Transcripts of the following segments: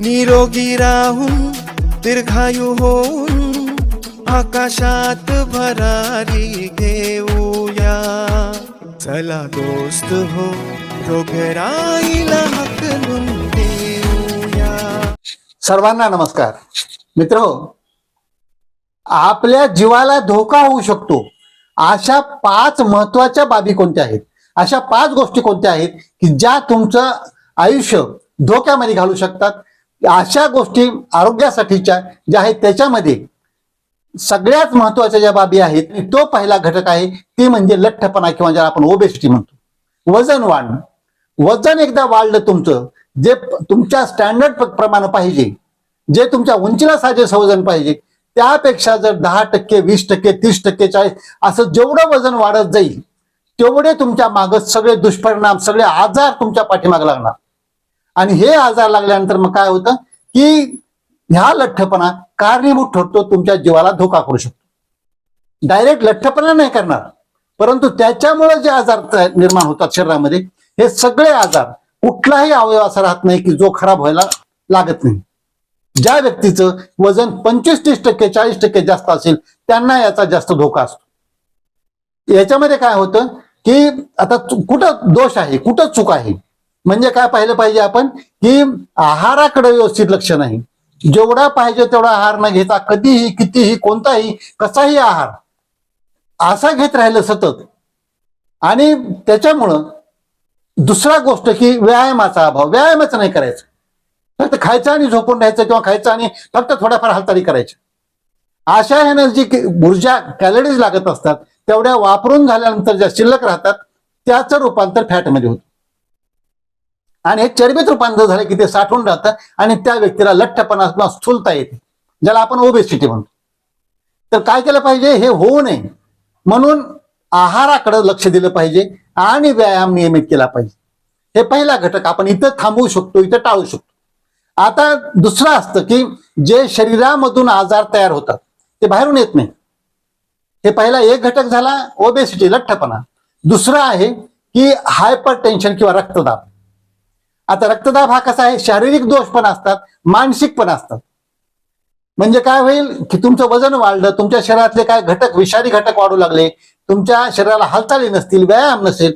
निरोगी राहून दीर्घायू होऊन आकाशात भरारी घेऊया. चला दोस्त हो रोगराईला हकलून देऊया. सर्वांना नमस्कार. मित्र हो, आपल्या जीवाला धोका होऊ शकतो. अशा पाच महत्त्वाच्या बाबी कोणत्या आहेत? अशा पाच गोष्टी कोणत्या आहेत की ज्या तुमचं आयुष्य धोक्यामध्ये घालू शकतात? अशा गोष्टी आरोग्यासाठीच्या ज्या आहेत त्याच्यामध्ये सगळ्यात महत्त्वाच्या ज्या बाबी आहेत तो पहिला घटक आहे ती म्हणजे लठ्ठपणा किंवा ज्याला आपण ओबेसिटी म्हणतो. वजन वाढणं. वजन एकदा वाढलं तुमचं जे तुमच्या स्टँडर्ड प्रमाणे पाहिजे जे तुमच्या उंचीला साजेस वजन पाहिजे त्यापेक्षा जर दहा टक्के वीस टक्के तीस टक्के चाळीस असं जेवढं वजन वाढत जाईल तेवढे तुमच्या मागं सगळे दुष्परिणाम सगळे आजार तुमच्या पाठीमाग लागणार. आणि हे आजार लागल्यानंतर मग काय होतं की ह्या लठ्ठपणा कारणीभूत ठरतो तुमच्या जीवाला धोका करू शकतो. डायरेक्ट लठ्ठपणा नाही करणार परंतु त्याच्यामुळे जे आजार निर्माण होतात शरीरामध्ये हे सगळे आजार कुठलाही अवयव असा राहत नाही की जो खराब व्हायला लागत नाही. ज्या व्यक्तीचं वजन पंचवीस तीस टक्के चाळीस टक्के जास्त असेल त्यांना याचा जास्त धोका असतो. याच्यामध्ये काय होतं की आता कुठं दोष आहे कुठं चूक आहे? म्हणजे काय पाहिलं पाहिजे आपण की आहाराकडे व्यवस्थित लक्ष नाही. जेवढा पाहिजे तेवढा आहार न घेता कधीही कितीही कोणताही कसाही आहार असा घेत राहिलं सतत. आणि त्याच्यामुळं दुसरा गोष्ट की व्यायामाचा अभाव व्यायामच नाही करायचा. फक्त खायचं आणि झोपून राहायचं किंवा खायचं आणि फक्त थोड्याफार हालचाली करायच्या. अशा ह्यानं जी ऊर्जा कॅलरीज लागत असतात तेवढ्या वापरून झाल्यानंतर ज्या शिल्लक राहतात त्याचं रूपांतर फॅटमध्ये होतं. आणि हे चरबीत रूपांतर झालं की ते साठवून राहतं आणि त्या व्यक्तीला लठ्ठपणा किंवा स्थूलता येते. ज्याला आपण ओबेसिटी म्हणतो. तर काय केलं पाहिजे? हे होऊ नये. म्हणून आहाराकडे लक्ष दिलं पाहिजे आणि व्यायाम नियमित केला पाहिजे. हे पहिला घटक आपण इथं थांबवू शकतो इथं टाळू शकतो. आता दुसरं असतं की जे शरीरामधून आजार तयार होतात ते बाहेरून येत नाही हे पहिला एक घटक झाला ओबेसिटी लठ्ठपणा. दुसरा आहे की हायपर टेन्शन किंवा रक्तदाब. आता रक्तदाब हा कसा आहे? शारीरिक दोष पण असतात मानसिक पण असतात. म्हणजे काय होईल की तुमचं वजन वाढलं तुमच्या शरीरातले काय घटक विषारी घटक वाढू लागले तुमच्या शरीराला हालचाली नसतील व्यायाम नसेल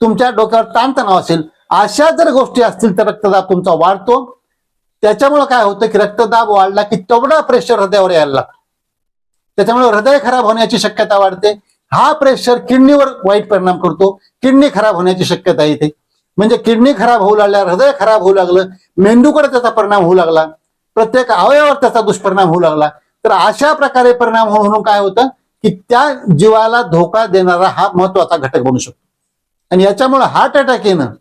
तुमच्या डोक्यावर ताणतणाव असेल अशा जर गोष्टी असतील तर रक्तदाब तुमचा वाढतो. त्याच्यामुळे काय होतं की रक्तदाब वाढला की तेवढा प्रेशर हृदयावर यायला लागतो. त्याच्यामुळे हृदय खराब होण्याची शक्यता वाढते. हा प्रेशर किडनीवर वाईट परिणाम करतो. किडनी खराब होण्याची शक्यता येते म्हणजे किडनी खराब होऊ लागल्या हृदय खराब होऊ लागलं मेंदूकडे त्याचा परिणाम होऊ लागला प्रत्येक अवयवावर त्याचा दुष्परिणाम होऊ लागला. तर अशा प्रकारे परिणाम म्हणून काय होतं की त्या जीवाला धोका देणारा हा महत्त्वाचा घटक बनू शकतो. आणि याच्यामुळे हार्ट अटॅक येणं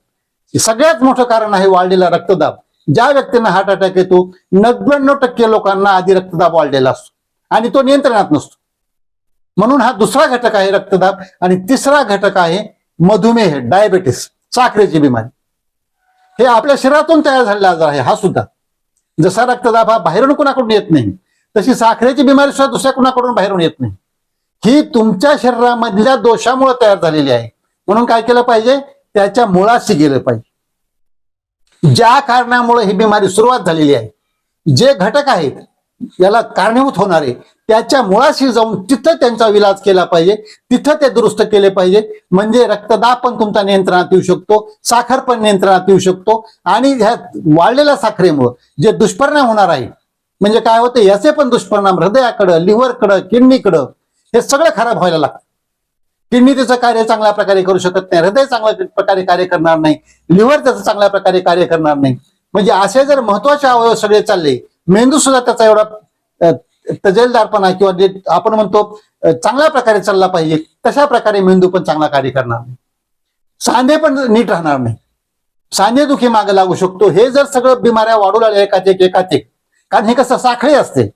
सगळ्यात मोठं कारण आहे वाढलेला रक्तदाब. ज्या व्यक्तींना हार्ट अटॅक येतो नव्याण्णव टक्के लोकांना आधी रक्तदाब वाढलेला असतो आणि तो नियंत्रणात नसतो. म्हणून हा दुसरा घटक आहे रक्तदाब आणि तिसरा घटक आहे मधुमेह डायबेटीस साखरेची बिमारी. हे आपल्या शरीरातून तयार झालेला आजार आहे हा सुद्धा. जसा रक्तदाब हा बाहेरून कुणाकडून येत नाही तशी साखरेची बिमारी सुद्धा दुसऱ्या कुणाकडून बाहेरून येत नाही. ही तुमच्या शरीरामधल्या दोषामुळे तयार झालेली आहे. म्हणून काय केलं पाहिजे? त्याच्या मुळाशी गेलं पाहिजे. ज्या कारणामुळे ही बिमारी सुरुवात झालेली आहे जे घटक आहेत याला कारणीभूत होणारे त्याच्या मुळाशी जाऊन तिथं त्यांचा विलाज केला पाहिजे तिथं ते दुरुस्त केले पाहिजे. म्हणजे रक्तदाब पण तुमचा नियंत्रणात येऊ शकतो साखर पण नियंत्रणात येऊ शकतो. आणि ह्या वाढलेल्या साखरेमुळं जे दुष्परिणाम होणार आहे म्हणजे काय होतं याचे पण दुष्परिणाम हृदयाकडं लिव्हरकडं किडनीकडं हे सगळं खराब व्हायला लागतं. किडनी त्याचं कार्य चांगल्या प्रकारे करू शकत नाही हृदय चांगल्या प्रकारे कार्य करणार नाही लिव्हर त्याचं चांगल्या प्रकारे कार्य करणार नाही. म्हणजे असे जर महत्त्वाचे अवयव सगळे चालले मेंदू सुद्धा त्याचा एवढा तजेलदारपणा किंवा जे आपण म्हणतो चांगल्या प्रकारे चालला पाहिजे तशा प्रकारे मेंदू पण चांगला कार्य करणार नाही. सांधे पण नीट राहणार नाही. सांधे दुखी मागे लागू शकतो. हे जर सगळं बिमाऱ्या वाढू लागल्या एकाच एक एकाच एक कारण हे कसं साखळी असते.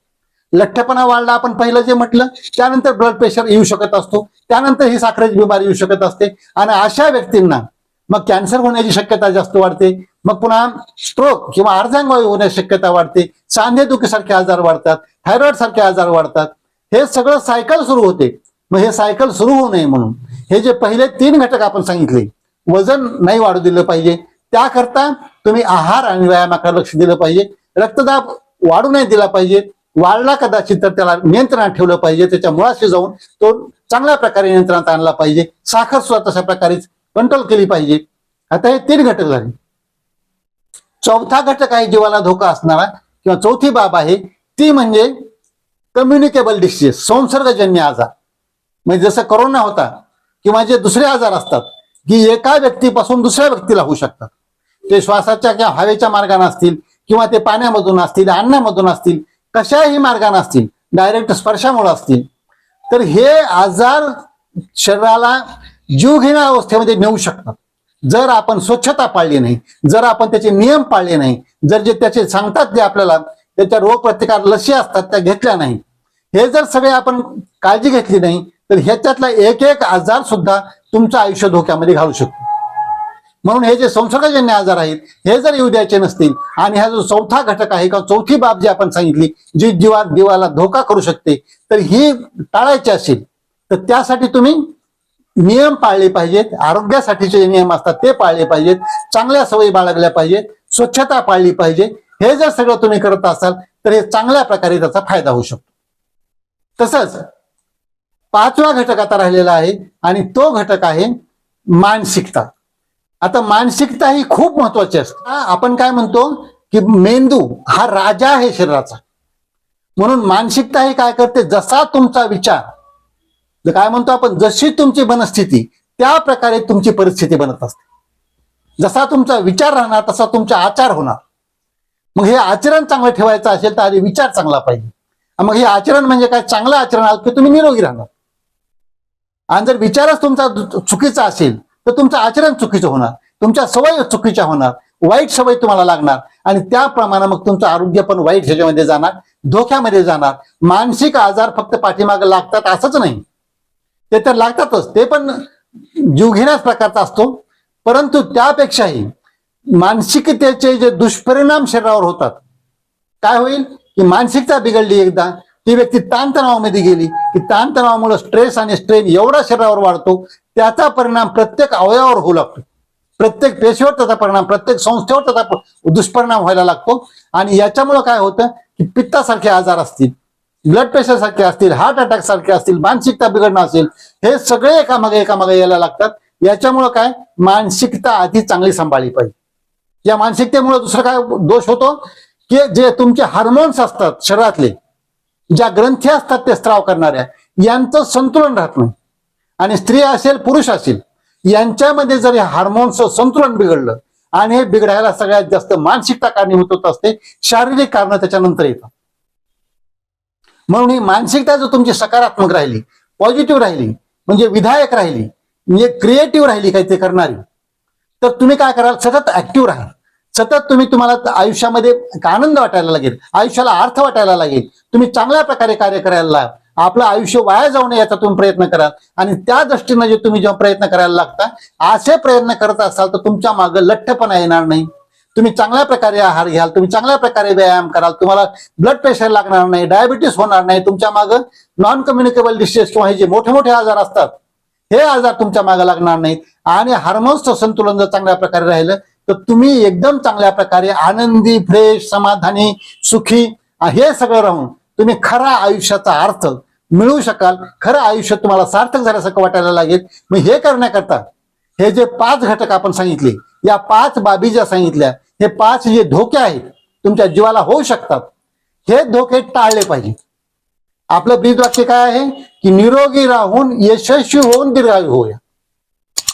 लठ्ठपणा वाढला आपण पहिलं जे म्हटलं त्यानंतर ब्लड प्रेशर येऊ शकत असतो. त्यानंतर ही साखरेची बिमारी येऊ शकत असते. आणि अशा व्यक्तींना मग कॅन्सर होण्याची शक्यता जास्त वाढते. मग पुन्हा स्ट्रोक किंवा अर्धांगवायू होण्याची शक्यता वाढते. सांधेदुखीसारखे आजार वाढतात थायरॉइड सारखे आजार वाढतात. हे सगळं सायकल सुरू होते. मग हे सायकल सुरू होऊ नये म्हणून. हे जे पहिले तीन घटक आपण सांगितले वजन नाही वाढू दिलं पाहिजे. त्याकरता तुम्ही आहार आणि व्यायामाकडे लक्ष दिलं पाहिजे. रक्तदाब वाढू नाही दिला पाहिजे. वाढला कदाचित तर त्याला नियंत्रणात ठेवलं पाहिजे. त्याच्या मुळाशी जाऊन तो चांगल्या प्रकारे नियंत्रणात आणला पाहिजे. साखर सुद्धा तशा प्रकारे कंट्रोल केली पाहिजे. आता हे तीन घटक झाले. चौथा घटक आहे जीवाला धोका असणारा किंवा चौथी बाब आहे ती म्हणजे कम्युनिकेबल डिसीज संसर्गजन्य आजार. म्हणजे जसं कोरोना होता किंवा जे दुसरे आजार असतात की एका व्यक्तीपासून दुसऱ्या व्यक्तीला होऊ शकतात. ते श्वासाच्या किंवा हवेच्या मार्गाने असतील किंवा ते पाण्यामधून असतील अन्नामधून असतील कशाही मार्गाने असतील डायरेक्ट स्पर्शामुळे असतील. तर हे आजार शरीराला जीवघेण्या अवस्थेमध्ये नेऊ शकतात. जर आपण स्वच्छता पाळली नाही जर आपण त्याचे नियम पाळले नाही जर जे त्याचे सांगतात जे आपल्याला त्याच्या रोगप्रतिकार लसी असतात त्या घेतल्या नाही. हे जर सगळे आपण काळजी घेतली नाही तर ह्याच्यातला एक एक आजार सुद्धा तुमचं आयुष्य धोक्यामध्ये घालू शकतो. म्हणून हे जे संसर्गजन्य आजार आहेत हे जर येऊ द्यायचे नसतील आणि हा जो चौथा घटक आहे किंवा चौथी बाब जी आपण सांगितली जी जीवा जीवाला धोका करू शकते तर ही टाळायची असेल तर त्यासाठी तुम्ही नियम पाळले पाहिजेत आरोग्यासाठीचे जे नियम असतात ते पाळले पाहिजेत चांगल्या सवयी बाळगल्या पाहिजेत स्वच्छता पाळली पाहिजे हे जर सगळं तुम्ही करत असाल तर हे चांगल्या प्रकारे त्याचा फायदा होऊ शकतो. तसंच पाचवा घटक आता राहिलेला आहे आणि तो घटक आहे मानसिकता. आता मानसिकता ही खूप महत्वाची असते. आपण काय म्हणतो की मेंदू हा राजा आहे शरीराचा. म्हणून मानसिकता ही काय करते? जसा तुमचा विचार तर काय म्हणतो आपण? जशी तुमची मनस्थिती त्या प्रकारे तुमची परिस्थिती बनत असते. जसा तुमचा विचार राहणार तसा तुमचा आचार होणार. मग हे आचरण चांगलं ठेवायचं असेल तर आधी विचार चांगला पाहिजे. मग हे आचरण म्हणजे काय? चांगलं आचरण आलं की तुम्ही निरोगी राहणार. आणि जर विचारच तुमचा चुकीचा असेल तर तुमचं आचरण चुकीचं होणार. तुमच्या सवय चुकीच्या होणार. वाईट सवय तुम्हाला लागणार. आणि त्याप्रमाणे मग तुमचं आरोग्य पण वाईट ह्याच्यामध्ये जाणार धोक्यामध्ये जाणार. मानसिक आजार फक्त पाठीमागे लागतात असंच नाही. ते तर लागतातच. ते पण जीव घेण्याच प्रकारचा असतो. परंतु त्यापेक्षाही मानसिकतेचे जे दुष्परिणाम शरीरावर होतात काय होईल? की मानसिकता बिघडली एकदा ती व्यक्ती ताणतणावामध्ये गेली की ताणतणावामुळे स्ट्रेस आणि स्ट्रेन एवढा शरीरावर वाढतो त्याचा परिणाम प्रत्येक अवयवावर होऊ लागतो. प्रत्येक पेशीवर त्याचा परिणाम प्रत्येक संस्थेवर त्याचा दुष्परिणाम व्हायला लागतो. आणि याच्यामुळे काय होतं? की पित्तासारखे आजार असतील ब्लड प्रेशर सारखे असतील हार्ट अटॅक सारखे असतील मानसिकता बिघडणं असेल हे सगळे एकामागे एकामागे यायला लागतात. याच्यामुळं काय? मानसिकता आधी चांगली सांभाळली पाहिजे. या मानसिकतेमुळे दुसरा काय दोष होतो? की जे तुमचे हार्मोन्स असतात शरीरातले ज्या ग्रंथी असतात ते स्त्राव करणाऱ्या यांचं संतुलन राहत नाही. आणि स्त्री असेल पुरुष असेल यांच्यामध्ये जर हे हार्मोन्सचं संतुलन बिघडलं आणि हे बिघडायला सगळ्यात जास्त मानसिकता कारणीभूत होत असते शारीरिक कारणं त्याच्यानंतर येतात. म्हणून ही मानसिकता जर तुमची सकारात्मक राहिली पॉझिटिव्ह राहिली म्हणजे विधायक राहिली म्हणजे क्रिएटिव्ह राहिली काही ते करणारी तर तुम्ही काय कराल? सतत ऍक्टिव्ह राहा. सतत तुम्ही तुम्हाला आयुष्यामध्ये आनंद वाटायला लागेल आयुष्याला अर्थ वाटायला लागेल. तुम्ही चांगल्या प्रकारे कार्य करायला आपलं आयुष्य वाया जाऊ नये याचा तुम्ही प्रयत्न कराल. आणि त्या दृष्टीने जे तुम्ही जेव्हा प्रयत्न करायला लागता असे प्रयत्न करत असाल तर तुमच्या मागे लठ्ठपणा येणार नाही. तुम्ही चांगल्या प्रकारे आहार घ्याल तुम्ही चांगल्या प्रकारे व्यायाम कराल तुम्हाला ब्लड प्रेशर लागणार नाही डायबिटीस होणार नाही तुमच्या मागं नॉन कम्युनिकेबल डिसीज किंवा हे जे मोठे मोठे आजार असतात हे आजार तुमच्या मागे लागणार नाहीत. आणि हार्मोन्सचं संतुलन जर चांगल्या प्रकारे राहिलं तर तुम्ही एकदम चांगल्या प्रकारे आनंदी फ्रेश समाधानी सुखी हे सगळं राहून तुम्ही खरा आयुष्याचा अर्थ मिळवू शकाल. खरं आयुष्य तुम्हाला सार्थक झाल्यासारखं वाटायला लागेल. मग हे करण्याकरता हे जे पाच घटक आपण सांगितले या पाच बाबी ज्या सांगितल्या हे पाच जे धोके आहेत तुमच्या जीवाला होऊ शकतात. हे धोके टाळले पाहिजे. आपलं ब्रीदवाक्य काय आहे? की निरोगी राहून यशस्वी होऊन दीर्घायू होऊया.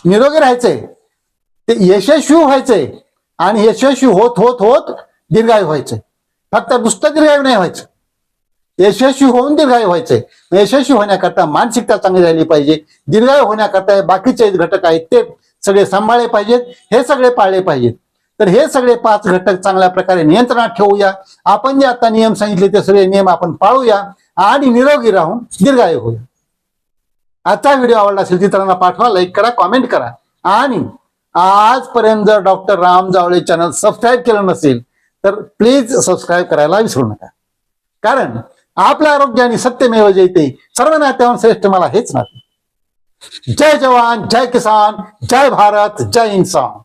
निरोगी राहायचंय. ते यशस्वी व्हायचंय आणि यशस्वी होत होत होत दीर्घायू व्हायचंय. फक्त नुसतं दीर्घायू नाही व्हायचं. यशस्वी होऊन दीर्घायू व्हायचंय. यशस्वी होण्याकरता मानसिकता चांगली राहिली पाहिजे. दीर्घायू होण्याकरता हे बाकीचे घटक आहेत ते सगळे सांभाळले पाहिजेत हे सगळे पाळले पाहिजेत. तर हे सगळे पाच घटक चांगल्या प्रकारे नियंत्रणात ठेवूया. आपण जे आता नियम सांगितले ते सगळे नियम आपण पाळूया आणि निरोगी राहून दीर्घायू होऊया. आता व्हिडिओ आवडला असेल इतरांना पाठवा लाईक करा कॉमेंट करा. आणि आजपर्यंत जर doctor Ram Jawale channel subscribe केलं नसेल तर प्लीज सबस्क्राईब करायला विसरू नका. कारण आपलं आरोग्य आणि सत्यमेव जयते सर्व नात्यावर श्रेष्ठ मला हेच नाते जय जवान जय किसान जय भारत जय इन्सान